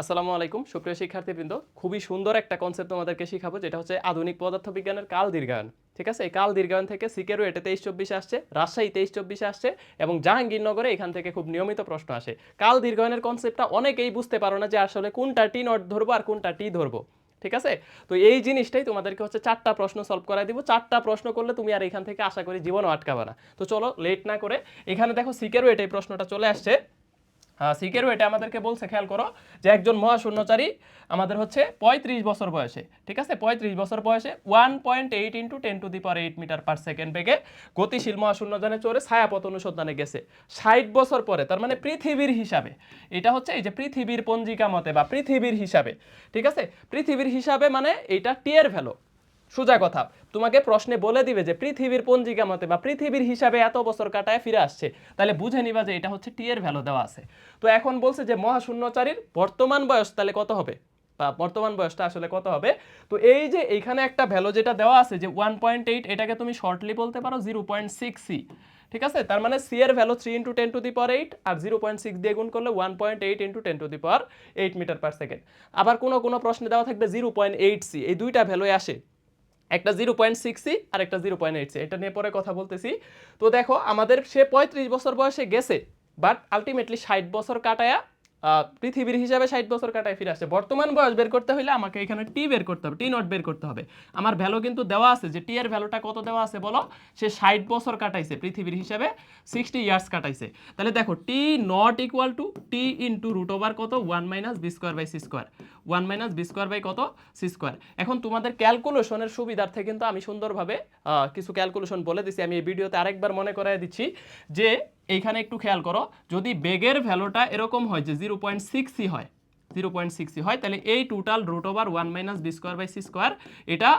আসসালামু আলাইকুম, সুপ্রিয় শিক্ষার্থীবৃন্দ। খুবই সুন্দর একটা কনসেপ্ট তোমাদেরকে শিখাবো, যেটা হচ্ছে আধুনিক পদার্থবিজ্ঞানের কাল দীর্ঘায়ন। ঠিক আছে? এই কাল দীর্ঘায়ন থেকে সিকেরও এটা তেইশ চব্বিশে আসছে, রাজশাহী তেইশ চব্বিশে আসছে এবং জাহাঙ্গীরনগরে এখান থেকে খুব নিয়মিত প্রশ্ন আসে। কাল দীর্ঘায়নের কনসেপ্টটা অনেকেই বুঝতে পারো না যে আসলে কোনটা টি নট ধরবো আর কোনটা টি ধরবো। ঠিক আছে? তো এই জিনিসটাই তোমাদেরকে হচ্ছে চারটা প্রশ্ন সলভ করাই দিব। চারটা প্রশ্ন করলে তুমি আর এখান থেকে আশা করি জীবনও আটকাবে না। তো চলো লেট না করে, এখানে দেখো সিকেরও এটাই প্রশ্নটা চলে আসছে। সিকেরও এটা আমাদেরকে বলছে, খেয়াল করো, যে একজন মহাশূন্যচারী আমাদের হচ্ছে পঁয়ত্রিশ বছর বয়সে, ঠিক আছে? পঁয়ত্রিশ বছর বয়সে one point eight into ten to the power eight metre per second বেগে গতিশীল মহাশূন্যযানে চড়ে ছায়াপথ অনুসন্ধানে গেছে। ষাট বছর পরে, তার মানে পৃথিবীর হিসাবে, এটা হচ্ছে এই যে পৃথিবীর পঞ্জিকা মতে বা পৃথিবীর হিসাবে, ঠিক আছে? পৃথিবীর হিসাবে মানে এটা টিয়ার ভ্যালু সোজা কথা। তোমাকে প্রশ্নে বলে দিবে যে পৃথিবীর পঞ্জিকা মতে বা পৃথিবীর হিসাবে এত বছর কাটায় ফিরে আসছে। তাহলে বুঝে নিবা যে এটা হচ্ছে টি এর ভ্যালু দেওয়া আছে। তো এখন বলছে যে মহাশূন্যচারীর বর্তমান বয়স তাহলে কত হবে? বা বর্তমান বয়সটা আসলে কত হবে? তো এই যে এইখানে একটা ভ্যালু যেটা দেওয়া আছে যে ওয়ান পয়েন্ট এইট এটাকে তুমি শর্টলি বলতে পারো জিরো পয়েন্ট সিক্স সি ঠিক আছে? তার মানে সি এর value three into ten to the power eight R zero point six দিয়ে গুণ করলে one point eight into ten to the power eight metre per second আবার কোনো কোনো প্রশ্নে দেওয়া থাকবে জিরো পয়েন্ট এইট সি এই দুইটা ভ্যালুই আসে। একটা জিরো পয়েন্ট সিক্স সি আর একটা জিরো পয়েন্ট এইট সি এটা নিয়ে পরে কথা বলতেছি। তো দেখো, আমাদের সে পঁয়ত্রিশ বছর বয়সে গেছে বাট আলটিমেটলি ষাট বছর কাটায়া পৃথিবীর হিসাবে ষাট বছর কাটায় ফিরে আসছে। বর্তমান বয়স বের করতে হলে আমাকে এখানে টি বের করতে হবে টি নট বের করতে হবে। আমার ভ্যালু কিন্তু দেওয়া আছে যে টি এর ভ্যালুটা কত দেওয়া আছে বলো? সে ষাট বছর কাটাইছে পৃথিবীর হিসাবে সিক্সটি ইয়ার্স কাটাইছে। তাহলে দেখো T nought equal to T into root over কত? One minus B square by C square one minus B square by কত? সি স্কোয়ার এখন তোমাদের ক্যালকুলেশনের সুবিধার্থে কিন্তু আমি সুন্দরভাবে কিছু ক্যালকুলেশন বলে দিছি। আমি এই ভিডিওতে আরেকবার মনে করাই দিচ্ছি যে, এইখানে একটু খেয়াল করো, যদি বেগের ভ্যালুটা এরকম হয় যে জিরো পয়েন্ট সিক্সই হয় জিরো পয়েন্ট সিক্সই হয়, তাহলে এই total root over one minus B square by C square এটা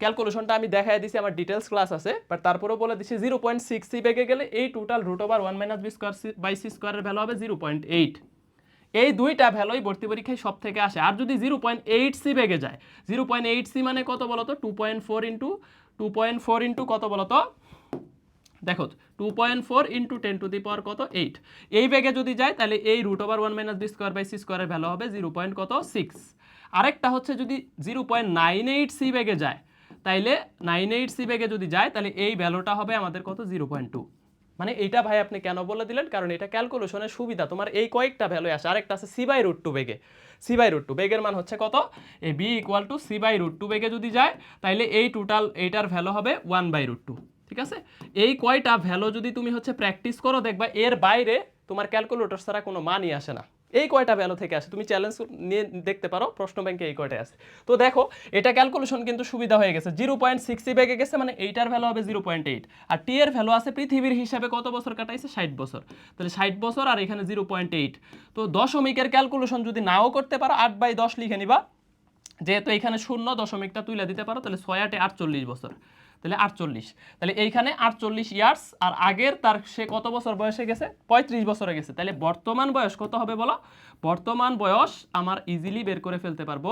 ক্যালকুলেশনটা আমি দেখাই দিছি, আমার ডিটেলস ক্লাস আছে বাট তারপরেও বলে দিচ্ছি জিরো পয়েন্ট সিক্স সি বেগে গেলে এই total root over one minus B square by C স্কোয়ারের ভ্যালু হবে জিরো পয়েন্ট এইট এই দুইটা ভ্যালুই ভর্তি পরীক্ষায় সব থেকে আসে। আর যদি জিরো পয়েন্ট এইট সি বেগে যায় জিরো পয়েন্ট এইট সি মানে কত বলতো? Two point four into two point four into কত বলতো? দেখো two point four into ten to the power কত? এইট এই বেগে যদি যায়, তাহলে এই root over one minus B square by C স্কোয়ারের ভ্যালু হবে জিরো পয়েন্ট কত? সিক্স আরেকটা হচ্ছে যদি zero point nine eight C বেগে যায়, তাইলে নাইন এইট সি বেগে যদি যায়, তাহলে এই ভ্যালুটা হবে আমাদের কত? জিরো পয়েন্ট টু মানে এইটা ভাই আপনি কেন বলে দিলেন? কারণ এটা ক্যালকুলেশনের সুবিধা। তোমার এই কয়েকটা ভ্যালু আসে। আরেকটা আছে সি বাই রুট টু বেগে। সি বাই রুট টু বেগের মান হচ্ছে কত? A B equal to C by root two বেগে যদি যায় তাহলে এই টোটাল এইটার ভ্যালু হবে ওয়ান বাই রুট টু ঠিক আছে? এই কয়টা ভ্যালু যদি তুমি হচ্ছে প্র্যাকটিস করো, দেখবা এর বাইরে তোমার ক্যালকুলেটর ছাড়া কোনো মানই আসে না। এই কয়টা ভ্যালু থেকে আসে? তুমি চ্যালেঞ্জ নিয়ে দেখতে পারো, প্রশ্ন ব্যাংকে এই কয়টা আছে তো দেখো, এটা ক্যালকুলেশন কিন্তু সুবিধা হয়ে গেছে। জিরো পয়েন্ট সিক্সটি ব্যাগে গেছে মানে এইটার ভ্যালু হবে জিরো পয়েন্ট এইট আর টি এর ভ্যালু আছে পৃথিবীর হিসাবে কত বছর কাটাইছে? ষাট বছর। তাহলে ষাট বছর আর এখানে জিরো পয়েন্ট এইট তো দশমিকের ক্যালকুলেশন যদি নাও করতে পারো, আট বাই দশ লিখে নিবা। যেহেতু এখানে শূন্য দশমিকটা তুলে দিতে পারো, তাহলে ছয় আটে আটচল্লিশ বছর। তাহলে আটচল্লিশ। তাহলে এইখানে আটচল্লিশ ইয়ার্স, আর আগের তার সে কত বছর বয়সে গেছে? পঁয়ত্রিশ বছরে গেছে। তাহলে বর্তমান বয়স কত হবে বলো? বর্তমান বয়স আমার ইজিলি বের করে ফেলতে পারব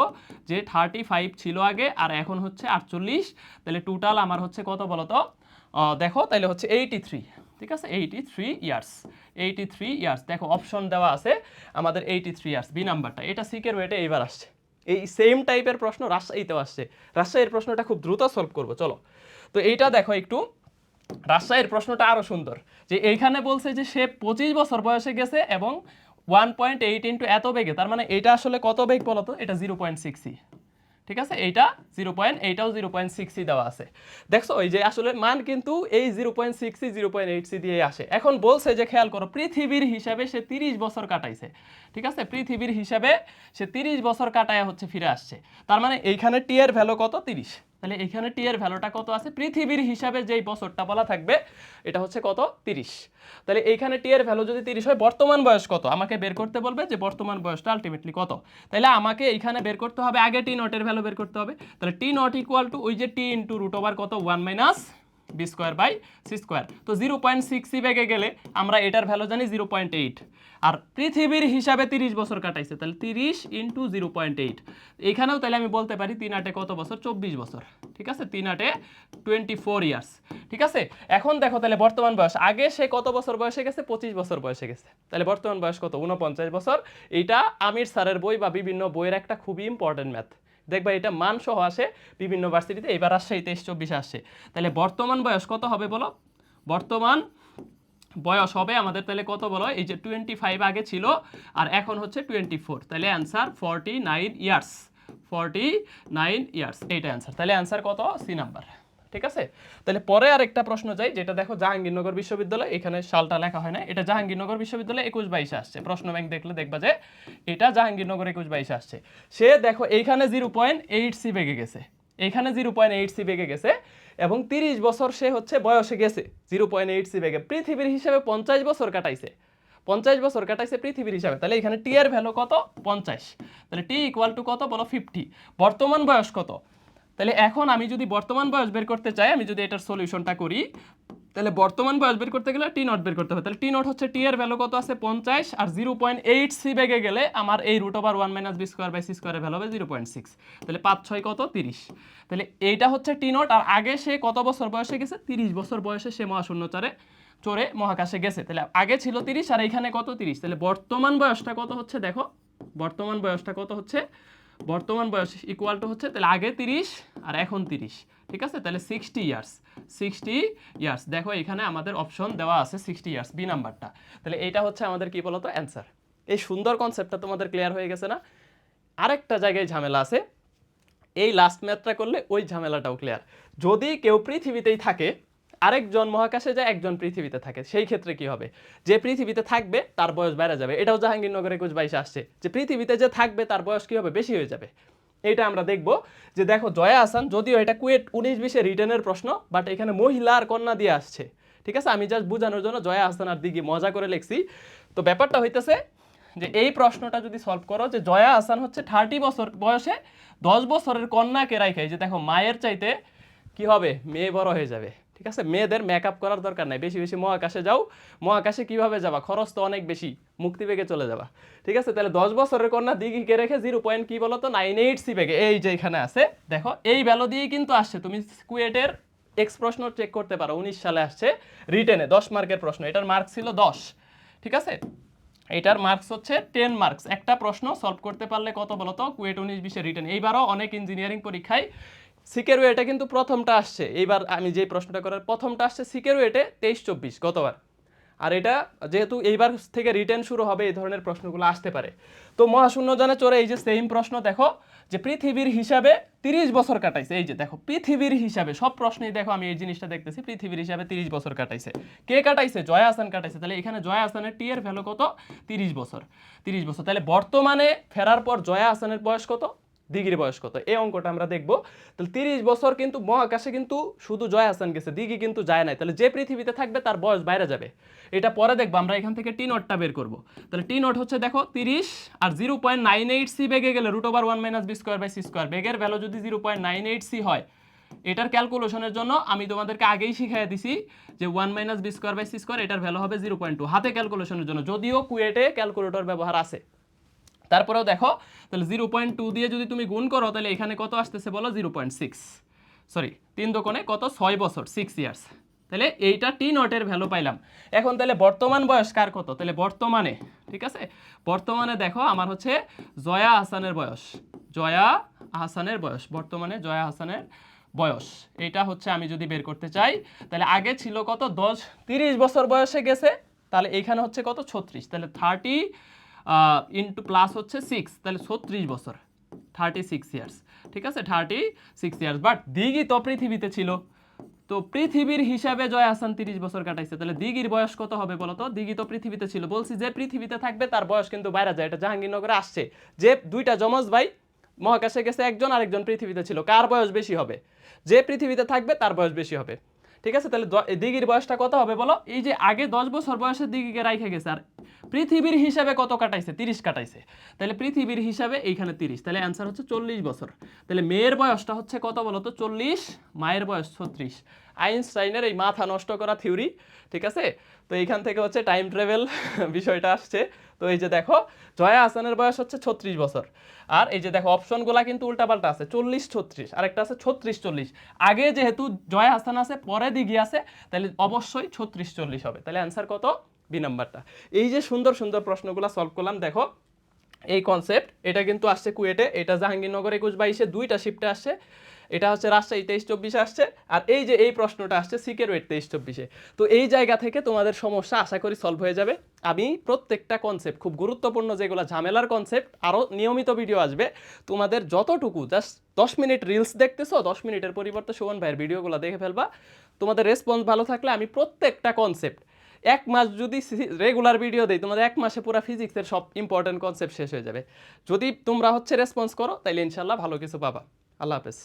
যে থার্টি ফাইভ ছিল আগে, আর এখন হচ্ছে আটচল্লিশ। তাহলে টোটাল আমার হচ্ছে কত বলো তো? দেখো, তাহলে হচ্ছে এইটি থ্রি ঠিক আছে? Eighty three years. Eighty three years. দেখো অপশন দেওয়া আছে আমাদের এইটি থ্রি ইয়ার্স বি নাম্বারটা এটা সিকের ওয়েটে এইবার আসছে। এই সেম টাইপের প্রশ্ন রাজশাহীতেও আসছে। রাজশাহীর প্রশ্নটা খুব দ্রুত সলভ করব, চলো। তো এইটা দেখো একটু। রাজশাহীর প্রশ্নটা আরও সুন্দর, যে এইখানে বলছে যে সে পঁচিশ বছর বয়সে গেছে এবং ওয়ান পয়েন্ট এইট ইন্টু এত বেগে, তার মানে এটা আসলে কত বেগ বলো তো এটা জিরো পয়েন্ট সিক্সই ঠিক আছে? এইটা জিরো পয়েন্ট এইটাও জিরো পয়েন্ট সিক্সই দেওয়া আছে। দেখছ ওই যে আসলে মান কিন্তু এই জিরো পয়েন্ট সিক্সই জিরো পয়েন্ট এইট সি দিয়ে আসে। এখন বলছে যে, খেয়াল করো, পৃথিবীর হিসাবে সে তিরিশ বছর কাটাইছে। ঠিক আছে? পৃথিবীর হিসাবে সে তিরিশ বছর কাটায় হচ্ছে, ফিরে আসছে। তার মানে এইখানে টি এর ভ্যালু কত? তিরিশ। তাহলে এখানে টি এর ভ্যালুটা কত আছে? পৃথিবীর হিসাবে যেই বছরটা বলা থাকবে, এটা হচ্ছে কত? তিরিশ। তাহলে এইখানে টি এর ভ্যালু যদি তিরিশ হয়, বর্তমান বয়স কত? আমাকে বের করতে বলবে যে বর্তমান বয়সটা আলটিমেটলি কত। তাহলে আমাকে এইখানে বের করতে হবে, আগে টি নটের ভ্যালু বের করতে হবে। তাহলে টি নট ইকুয়াল টু ওই যে টি ইন্টু রুট ওভার কত? One minus B square by C square তো জিরো পয়েন্ট সিক্স সি ব্যাগে গেলে আমরা এটার ভ্যালু জানি জিরো পয়েন্ট এইট আর পৃথিবীর হিসাবে তিরিশ বছর কাটাইছে, তাহলে তিরিশ ইন্টু জিরো পয়েন্ট এইট এখানেও তাহলে আমি বলতে পারি তিন আটে কত বছর? চব্বিশ বছর। ঠিক আছে? তিন আটে টোয়েন্টি ফোর ইয়ার্স ঠিক আছে? এখন দেখো তাহলে বর্তমান বয়স। আগে সে কত বছর বয়সে গেছে? পঁচিশ বছর বয়সে গেছে। তাহলে বর্তমান বয়স কত? উনপঞ্চাশ বছর। এইটা আমির স্যারের বই বা বিভিন্ন বইয়ের একটা খুবই ইম্পর্টেন্ট ম্যাথ দেখবা এটা মানসহ আসে বিভিন্ন ভার্সিটিতে, এবার এই তেইশ চব্বিশে আসছে তাহলে বর্তমান বয়স কত হবে বলো? বর্তমান বয়স হবে আমাদের তাহলে কত বলো? এই যে টোয়েন্টি ফাইভ আগে ছিল, আর এখন হচ্ছে টোয়েন্টি ফোর তাহলে answer forty nine years forty nine years এইটা অ্যান্সার তাহলে অ্যান্সার কত? সি নাম্বার ঠিক আছে? তাহলে পরে আর একটা প্রশ্ন যাই, যেটা দেখো জাহাঙ্গীরনগর বিশ্ববিদ্যালয়, এখানে সালটা লেখা হয় না এটা জাহাঙ্গীরনগর বিশ্ববিদ্যালয় একুশ বাইশে আসছে। প্রশ্ন ব্যাংক দেখলে দেখবা যে এটা জাহাঙ্গীরনগর একুশ বাইশে আসছে। সে দেখো এইখানে জিরো পয়েন্ট এইট সি বেগে গেছে। এইখানে জিরো পয়েন্ট এইট সি বেগে গেছে এবং তিরিশ বছর সে হচ্ছে বয়সে গেছে। জিরো পয়েন্ট এইট সি বেগে। পৃথিবীর হিসেবে পঞ্চাশ বছর কাটাইছে। পঞ্চাশ বছর কাটাইছে পৃথিবীর হিসাবে। তাহলে এখানে টি এর ভ্যালু কত? পঞ্চাশ। তাহলে টি ইকুয়াল টু কত? বলো ফিফটি বর্তমান বয়স কত? তাহলে এখন আমি যদি বর্তমান বয়স বের করতে চাই, আমি যদি এটার সলিউশনটা করি, তাহলে বর্তমান বয়স বের করতে গেলে টি নট বের করতে হবে। তাহলে টি নট হচ্ছে টি এর ভ্যালু কত আছে? পঞ্চাশ, আর জিরো পয়েন্ট এইট সি বেগে গেলে আমার এই root over one minus B square by C স্কোয়ারের ভ্যালু হবে জিরো পয়েন্ট সিক্স তাহলে পাঁচ ছয় কত? তিরিশ। তাহলে এইটা হচ্ছে টি নট আর আগে সে কত বছর বয়সে গেছে? তিরিশ বছর বয়সে সে মহাশূন্যচারে, চড়ে মহাকাশে গেছে। তাহলে আগে ছিল তিরিশ, আর এইখানে কত তিরিশ? তাহলে বর্তমান বয়সটা কত হচ্ছে? দেখো, বর্তমান বয়সটা কত হচ্ছে? বর্তমান বয়স ইকুয়াল টু হচ্ছে তাহলে আগে তিরিশ আর এখন তিরিশ, ঠিক আছে? তাহলে সিক্সটি ইয়ার্স সিক্সটি ইয়ার্স দেখো এখানে আমাদের অপশন দেওয়া আছে সিক্সটি ইয়ার্স বি নাম্বারটা তাহলে এইটা হচ্ছে আমাদের কি বলতো? অ্যান্সার এই সুন্দর কনসেপ্টটা তোমাদের ক্লিয়ার হয়ে গেছে না? আরেকটা জায়গায় ঝামেলা আছে। এই লাস্ট ম্যাথটা করলে ওই ঝামেলাটাও ক্লিয়ার যদি কেউ পৃথিবীতেই থাকে আরেকজন মহাকাশে যায়, একজন পৃথিবীতে থাকে। সেই ক্ষেত্রে কি হবে? যে পৃথিবীতে থাকবে, তার বয়স বেড়ে যাবে। এটাও জাহাঙ্গীরনগরে একুশ বাইশে আসছে। যে পৃথিবীতে যে থাকবে, তার বয়স কি হবে? বেশি হয়ে যাবে। এটা আমরা দেখব যে দেখো, জয়া আসান যদিও এটা কুয়েট উনিশ বিশে রিটার্নের প্রশ্ন বাট এখানে মহিলা আর কন্যা দিয়ে আসছে। ঠিক আছে? আমি জাস্ট বোঝানোর জন্য জয়া আসান আর দিঘি মজা করে লিখছি। তো ব্যাপারটা হইতেছে যে এই প্রশ্নটা যদি সলভ করো যে জয়া আসান হচ্ছে থার্টি বছর বয়সে, দশ বছরের কন্যাকে রাখে যে দেখো, মায়ের চাইতে কি হবে? মেয়ে বড় হয়ে যাবে। ঠিক আছে? মেয়েদের মেকআপ করার দরকার নাই। বেশি বেশি মহাকাশে যাও। মহাকাশে কীভাবে যাবা? খরচ তো অনেক বেশি। মুক্তি বেগে চলে যাবা। ঠিক আছে? তাহলে দশ বছরের কন্যা দিঘিকে রেখে জিরো পয়েন্ট কি বলো তো নাইন এইট সি বেগে। এই যে এখানে আছে, দেখো, এই ভ্যালু দিয়েই কিন্তু আসছে। তুমি কুয়েটের এক্স প্রশ্ন চেক করতে পারো। উনিশ সালে আসছে রিটেনে দশ মার্কের প্রশ্ন। এটার মার্ক ছিল দশ। ঠিক আছে? এটার মার্কস হচ্ছে টেন মার্কস একটা প্রশ্ন সলভ করতে পারলে কত বলো তো কুয়েট উনিশ, বিশে রিটেন এইবারও অনেক ইঞ্জিনিয়ারিং পরীক্ষায় সিকেরু এটা কিন্তু প্রথমটা আসছে। এইবার আমি যে প্রশ্নটা করার, প্রথমটা আসছে সিকেরু এটে তেইশ চব্বিশ, গতবার। আর এটা যেহেতু এইবার থেকে রিটার্ন শুরু হবে, এই ধরনের প্রশ্নগুলো আসতে পারে। তো মহাশূন্যযানে চোরে এই যে সেম প্রশ্ন, দেখো, যে পৃথিবীর হিসাবে তিরিশ বছর কাটাইছে। এই যে দেখো, পৃথিবীর হিসাবে, সব প্রশ্নেই দেখো, আমি এই জিনিসটা দেখতেছি, পৃথিবীর হিসাবে তিরিশ বছর কাটাইছে। কে কাটাইছে? জয়া হাসান কাটাইছে। তাহলে এখানে জয়া হাসানের টি এর ভ্যালু কত? তিরিশ বছর। তিরিশ বছর। তাহলে বর্তমানে ফেরার পর জয়া হাসানের বয়স কত? দিঘির বয়স কত? এই অঙ্কটা আমরা দেখব। তাহলে তিরিশ বছর কিন্তু মহাকাশে কিন্তু শুধু জয় হাসান গেছে, দিঘি কিন্তু যায় নাই। তাহলে যে পৃথিবীতে থাকবে তার বয়স বাইরে যাবে। এটা পরে দেখব, আমরা এখান থেকে টি নোটটা বের করব। তাহলে টি নোট হচ্ছে দেখো তিরিশ আর zero point nine eight C বেগে গেলে root over one minus B square by C square বেগের ভ্যালু যদি zero point nine eight C হয়, এটার ক্যালকুলেশনের জন্য আমি তোমাদেরকে আগেই শিখিয়ে দিছি যে one minus B square by C square এটার ভ্যালু হবে জিরো পয়েন্ট টু হাতে ক্যালকুলেশনের জন্য, যদিও কুয়েটে ক্যালকুলেটর ব্যবহার আছে। তারপরেও দেখো, তাহলে জিরো পয়েন্ট টু দিয়ে যদি তুমি গুণ করো, তাহলে এখানে কত আসতেছে বলো? Zero point six. সরি তিন দোকানে কত? ছয় বছর সিক্স ইয়ার্স তাহলে এইটা টি নটের ভ্যালু পাইলাম। এখন তাহলে বর্তমান বয়স কার কত? তাহলে বর্তমানে, ঠিক আছে? বর্তমানে দেখো, আমার হচ্ছে জয়া হাসানের বয়স। জয়া হাসানের বয়স, বর্তমানে জয়া হাসানের বয়স। এইটা হচ্ছে আমি যদি বের করতে চাই, তাহলে আগে ছিল কত? দশ, তিরিশ বছর বয়সে গেছে, তাহলে এইখানে হচ্ছে কত? ছত্রিশ। তাহলে থার্টি ইন্টু প্লাস হচ্ছে সিক্স তাহলে ছত্রিশ বছর থার্টি সিক্স ইয়ার্স ঠিক আছে? থার্টি সিক্স ইয়ার্স বাট দিঘি তো পৃথিবীতে ছিল। তো পৃথিবীর হিসাবে জয় হাসান তিরিশ বছর কাটাইছে, তাহলে দিঘির বয়স কত হবে বলো তো? দিঘি তো পৃথিবীতে ছিল। বলছি যে পৃথিবীতে থাকবে, তার বয়স কিন্তু বাইরে যায়, এটা জাহাঙ্গীরনগরে আসছে। যে দুইটা যমজ ভাই, মহাকাশে গেছে একজন, আরেকজন পৃথিবীতে ছিল। কার বয়স বেশি হবে? যে পৃথিবীতে থাকবে, তার বয়স বেশি হবে। ঠিক আছে? তাহলে দিঘির বয়সটা কত হবে বলো? এই যে আগে দশ বছর বয়সের দিঘিকে রাইখে গেছে, আর পৃথিবীর হিসাবে কত কাটাইছে? তিরিশ কাটাইছে। তাহলে পৃথিবীর হিসাবে এইখানে তিরিশ। তাহলে অ্যান্সার হচ্ছে চল্লিশ বছর। তাহলে মেয়ের বয়সটা হচ্ছে কত বলো তো? চল্লিশ, মায়ের বয়স ছত্রিশ। আইনস্টাইনের এই মাথা নষ্ট করা থিওরি ঠিক আছে? তো এইখান থেকে হচ্ছে টাইম ট্রাভেল বিষয়টা আসছে। তো এই যে দেখো, জয়া হাসানের বয়স হচ্ছে ছত্রিশ বছর। আর এই যে দেখো, অপশনগুলা কিন্তু উল্টাপাল্টা আছে, চল্লিশ ছত্রিশ। আরেকটা আছে ছত্রিশ চল্লিশ। আগে যেহেতু জয়া হাসান আছে, পরে দিঘি আছে, তাহলে অবশ্যই ছত্রিশ চল্লিশ হবে। তাহলে অ্যান্সার কত? বি নাম্বারটা। এই যে সুন্দর সুন্দর প্রশ্নগুলো সলভ করলাম, দেখো, এই কনসেপ্ট এটা কিন্তু আসছে কুয়েটে, এটা জাহাঙ্গীরনগর একুশ বাইশে, দুইটা শিফটে আসছে। এটা হচ্ছে রাজশাহী তেইশ চব্বিশে আসছে, আর এই যে এই প্রশ্নটা আসছে সিকের ওয়েট তেইশ চব্বিশে। তো এই জায়গা থেকে তোমাদের সমস্যা আশা করি সলভ হয়ে যাবে। আমি প্রত্যেকটা কনসেপ্ট খুব গুরুত্বপূর্ণ যেগুলো ঝামেলার কনসেপ্ট আরও নিয়মিত ভিডিও আসবে। তোমাদের যতটুকু জাস্ট দশ মিনিট রিলস দেখতেছো, দশ মিনিটের পরিবর্তে সুমন ভাইয়ের ভিডিওগুলো দেখে ফেলবা। তোমাদের রেসপন্স ভালো থাকলে আমি প্রত্যেকটা কনসেপ্ট এক মাস যদি রেগুলার ভিডিও দেই, তোমাদের এক মাসে পুরো ফিজিক্সের সব ইম্পর্টেন্ট কনসেপ্ট শেষ হয়ে যাবে। যদি তোমরা হচ্ছে রেসপন্স করো, তাইলে ইনশাল্লাহ ভালো কিছু পাবা। আল্লাহ হাফেজ।